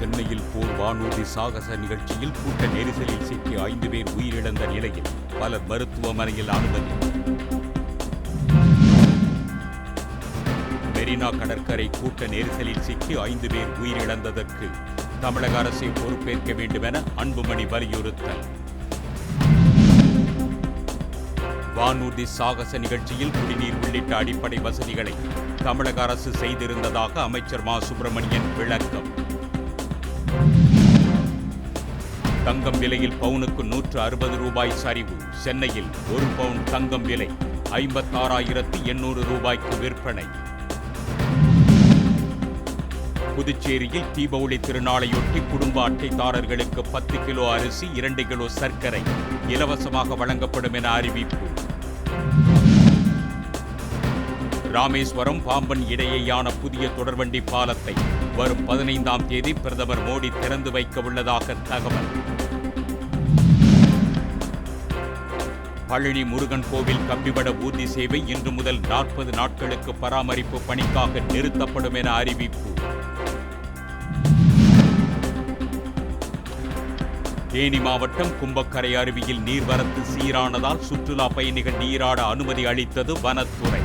சென்னையில் போர் வானூர்தி சாகச நிகழ்ச்சியில் கூட்ட நெரிசலில் சிக்கி ஐந்து பேர் உயிரிழந்த நிலையில் பலர் மருத்துவமனையில் அனுமதி மெரினா கடற்கரை கூட்ட நெரிசலில் சிக்கி ஐந்து பேர் உயிரிழந்ததற்கு தமிழக அரசை பொறுப்பேற்க வேண்டுமென அன்புமணி வலியுறுத்தல். வானூர்தி சாகச நிகழ்ச்சியில் குடிநீர் உள்ளிட்ட அடிப்படை வசதிகளை தமிழக அரசு செய்திருந்ததாக அமைச்சர் மா. சுப்பிரமணியன் விளக்கம். தங்கம் விலையில் பவுனுக்கு நூற்று அறுபது ரூபாய் சரிவு. சென்னையில் ஒரு பவுன் தங்கம் விலை ஐம்பத்தாறாயிரத்து எண்ணூறு ரூபாய்க்கு விற்பனை. புதுச்சேரியில் தீபாவளி திருநாளையொட்டி குடும்ப அட்டைதாரர்களுக்கு பத்து கிலோ அரிசி இரண்டு கிலோ சர்க்கரை இலவசமாக வழங்கப்படும் என அறிவிப்பு. ராமேஸ்வரம் பாம்பன் இடையேயான புதிய தொடர்வண்டி பாலத்தை வரும் பதினைந்தாம் தேதி பிரதமர் மோடி திறந்து வைக்க உள்ளதாக தகவல். பழனி முருகன் கோவில் கம்பிவட ஊர்தி சேவை இன்று முதல் நாற்பது நாட்களுக்கு பராமரிப்பு பணிக்காக நிறுத்தப்படும் என அறிவிப்பு. தேனி மாவட்டம் கும்பக்கரை அருவியில் நீர்வரத்து சீரானதால் சுற்றுலா பயணிகள் நீராட அனுமதி அளித்தது வனத்துறை.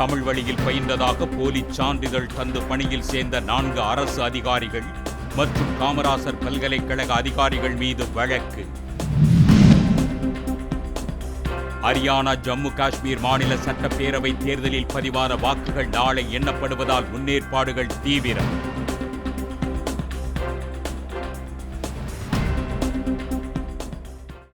தமிழ் வழியில் பயின்றதாக போலி சான்றிதழ் தந்து பணியில் சேர்ந்த நான்கு அரசு அதிகாரிகள் மற்றும் காமராசர் பல்கலைக்கழக அதிகாரிகள் மீது வழக்கு. ஹரியானா ஜம்மு காஷ்மீர் மாநில சட்டப்பேரவை தேர்தலில் பதிவான வாக்குகள் நாளை எண்ணப்படுவதால் முன்னேற்பாடுகள் தீவிரம்.